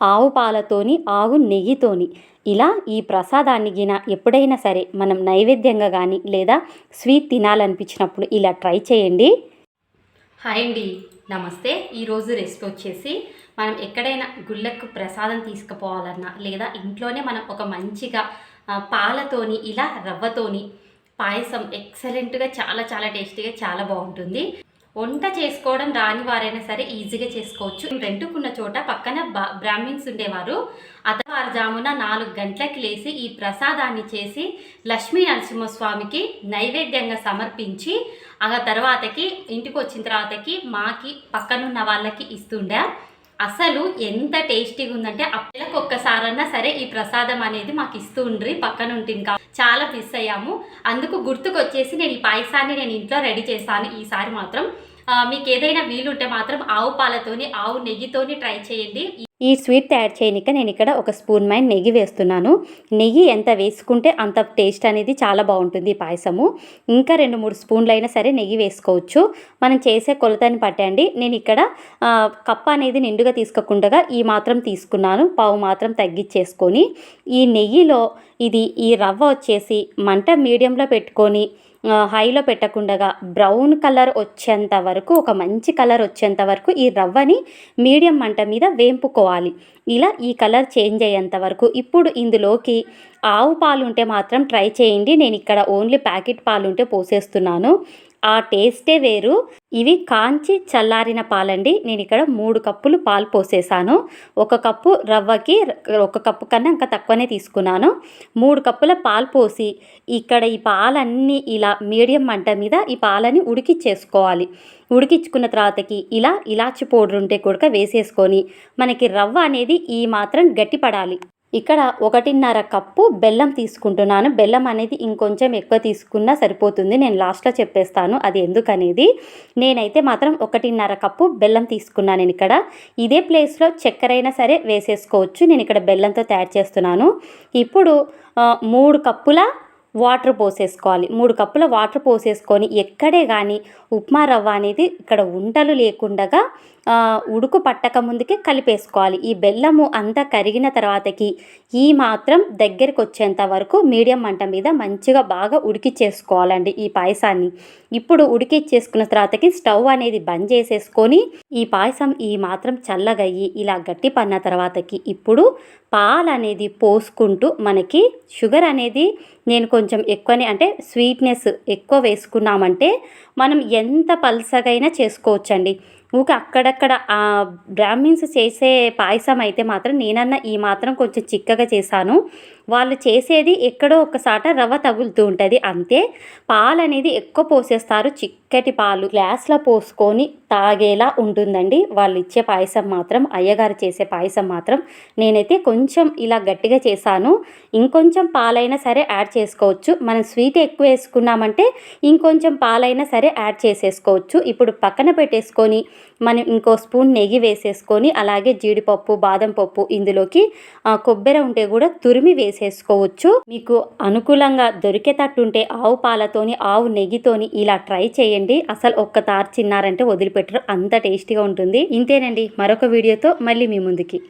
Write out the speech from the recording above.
ఆవు పాలతోని ఆవు నెయ్యితోని. ఇలా ఈ ప్రసాదాన్ని గిన ఎప్పుడైనా సరే మనం నైవేద్యంగా కానీ లేదా స్వీట్ తినాలనిపించినప్పుడు ఇలా ట్రై చేయండి. హాయ్ అండి. నమస్తే. ఈరోజు రెసిపీ వచ్చేసి మనం ఎక్కడైనా గుళ్ళకు ప్రసాదం తీసుకుపోవాలన్నా లేదా ఇంట్లోనే మనం ఒక మంచిగా పాలతోని ఇలా రవ్వతోని పాయసం ఎక్సలెంట్గా చాలా చాలా టేస్టీగా చాలా బాగుంటుంది. వంట చేసుకోవడం రాని వారైనా సరే ఈజీగా చేసుకోవచ్చు. రెంటుకున్న చోట పక్కన బ్రాహ్మిన్స్ ఉండేవారు. అతవారుజామున నాలుగు గంటలకు లేచి ఈ ప్రసాదాన్ని చేసి లక్ష్మీ నరసింహస్వామికి నైవేద్యంగా సమర్పించి ఆ తర్వాతకి ఇంటికి వచ్చిన తర్వాతకి మాకి పక్కనున్న వాళ్ళకి ఇస్తుండే. అసలు ఎంత టేస్టీగా ఉందంటే అప్పటికి ఒక్కసారన్నా సరే ఈ ప్రసాదం అనేది మాకు ఇస్తూ ఉండ్రి పక్కన ఉంటుంది ఇంకా చాలా మిస్ అయ్యాము. అందుకు గుర్తుకొచ్చేసి నేను ఈ పాయసాన్ని నేను ఇంట్లో రెడీ చేశాను ఈసారి మాత్రం. మీకు ఏదైనా వీలుంటే మాత్రం ఆవు పాలతోని ఆవు నెయ్యితోని ట్రై చేయండి. ఈ స్వీట్ తయారు చేయనిక నేను ఇక్కడ ఒక స్పూన్ మైన నెయ్యి వేస్తున్నాను. నెయ్యి ఎంత వేసుకుంటే అంత టేస్ట్ అనేది చాలా బాగుంటుంది ఈ పాయసము. ఇంకా రెండు మూడు స్పూన్లు అయినా సరే నెయ్యి వేసుకోవచ్చు. మనం చేసే కొలతని పట్టండి నేను ఇక్కడ కప్ప అనేది నిండుగా తీసుకోకుండా ఈ మాత్రం తీసుకున్నాను. పావు మాత్రం తగ్గించేసుకొని ఈ నెయ్యిలో ఇది ఈ రవ్వ వచ్చేసి మంట మీడియంలో పెట్టుకొని హైలో పెట్టకుండా బ్రౌన్ కలర్ వచ్చేంత వరకు ఒక మంచి కలర్ వచ్చేంత వరకు ఈ రవ్వని మీడియం మంట మీద వేంపుకోవాలి. ఇలా ఈ కలర్ చేంజ్ అయ్యేంత వరకు ఇప్పుడు ఇందులోకి ఆవు పాలు ఉంటే మాత్రం ట్రై చేయండి. నేను ఇక్కడ ఓన్లీ ప్యాకెట్ పాలు ఉంటే పోసేస్తున్నాను. ఆ టేస్టే వేరు. ఇవి కాంచి చల్లారిన పాలండి. నేను ఇక్కడ మూడు కప్పులు పాలు పోసేసాను. ఒక కప్పు రవ్వకి ఒక కప్పు కన్నా ఇంకా తక్కువనే తీసుకున్నాను. మూడు కప్పుల పాలు పోసి ఇక్కడ ఈ పాలన్నీ ఇలా మీడియం మంట మీద ఈ పాలని ఉడికిచ్చేసుకోవాలి. ఉడికించుకున్న తర్వాతకి ఇలా ఇలాచి పౌడర్ ఉంటే కూడా వేసేసుకొని మనకి రవ్వ అనేది ఈ మాత్రం గట్టిపడాలి. ఇక్కడ ఒకటిన్నర కప్పు బెల్లం తీసుకుంటున్నాను. బెల్లం అనేది ఇంకొంచెం ఎక్కువ తీసుకున్నా సరిపోతుంది. నేను లాస్ట్లో చెప్పేస్తాను అది ఎందుకనేది. నేనైతే మాత్రం ఒకటిన్నర కప్పు బెల్లం తీసుకున్నాను నేను ఇక్కడ. ఇదే ప్లేస్లో చక్కెర అయినా సరే వేసేసుకోవచ్చు. నేను ఇక్కడ బెల్లంతో తయారు చేస్తున్నాను. ఇప్పుడు మూడు కప్పుల వాటర్ పోసేసుకోవాలి. మూడు కప్పుల వాటర్ పోసేసుకొని ఎక్కడే కానీ ఉప్మా రవ్వ అనేది ఇక్కడ ఉంటలు లేకుండగా ఉడుకు పట్టక ముందుకే కలిపేసుకోవాలి. ఈ బెల్లము అంతా కరిగిన తర్వాతకి ఈ మాత్రం దగ్గరికి వచ్చేంత వరకు మీడియం మంట మీద మంచిగా బాగా ఉడికిచ్చేసుకోవాలండి ఈ పాయసాన్ని. ఇప్పుడు ఉడికిచ్చేసుకున్న తర్వాతకి స్టవ్ అనేది బంద్ చేసేసుకొని ఈ పాయసం ఈ మాత్రం చల్లగయ్యి ఇలా గట్టి పన్న తర్వాతకి ఇప్పుడు పాలు అనేది పోసుకుంటూ మనకి షుగర్ అనేది నేను కొంచెం కొంచెం ఎక్కువనే అంటే స్వీట్నెస్ ఎక్కువ వేసుకున్నామంటే మనం ఎంత పల్సగైనా చేసుకోవచ్చండి. ఊక అక్కడక్కడ ఆ బ్రాహ్మిన్స్ చేసే పాయసం అయితే మాత్రం నేనన్నా ఈ మాత్రం కొంచెం చిక్కగా చేశాను. వాళ్ళు చేసేది ఎక్కడో ఒకసాట రవ్వ తగులుతూ ఉంటుంది. అంతే పాలు అనేది ఎక్కువ పోసేస్తారు. చిక్కటి పాలు గ్లాస్లో పోసుకొని తాగేలా ఉంటుందండి. వాళ్ళు ఇచ్చే పాయసం మాత్రం అయ్యగారు చేసే పాయసం మాత్రం నేనైతే కొంచెం ఇలా గట్టిగా చేశాను. ఇంకొంచెం పాలైనా సరే యాడ్ చేసుకోవచ్చు. మనం స్వీట్ ఎక్కువ వేసుకున్నామంటే ఇంకొంచెం పాలైనా సరే యాడ్ చేసేసుకోవచ్చు. ఇప్పుడు పక్కన పెట్టేసుకొని మనం ఇంకో స్పూన్ నెయ్యి వేసేసుకొని అలాగే జీడిపప్పు బాదం పప్పు ఇందులోకి కొబ్బరి ఉంటే కూడా తురిమి చేసేసుకోవచ్చు. మీకు అనుకూలంగా దొరికేటట్టుంటే ఆవు పాలతోని ఆవు నెయ్యితోని ఇలా ట్రై చేయండి. అసలు ఒక్క తారు చిన్నారంటే వదిలిపెట్టరు. అంత టేస్టీగా ఉంటుంది. ఇంతేనండి. మరొక వీడియోతో మళ్ళీ మీ ముందుకి.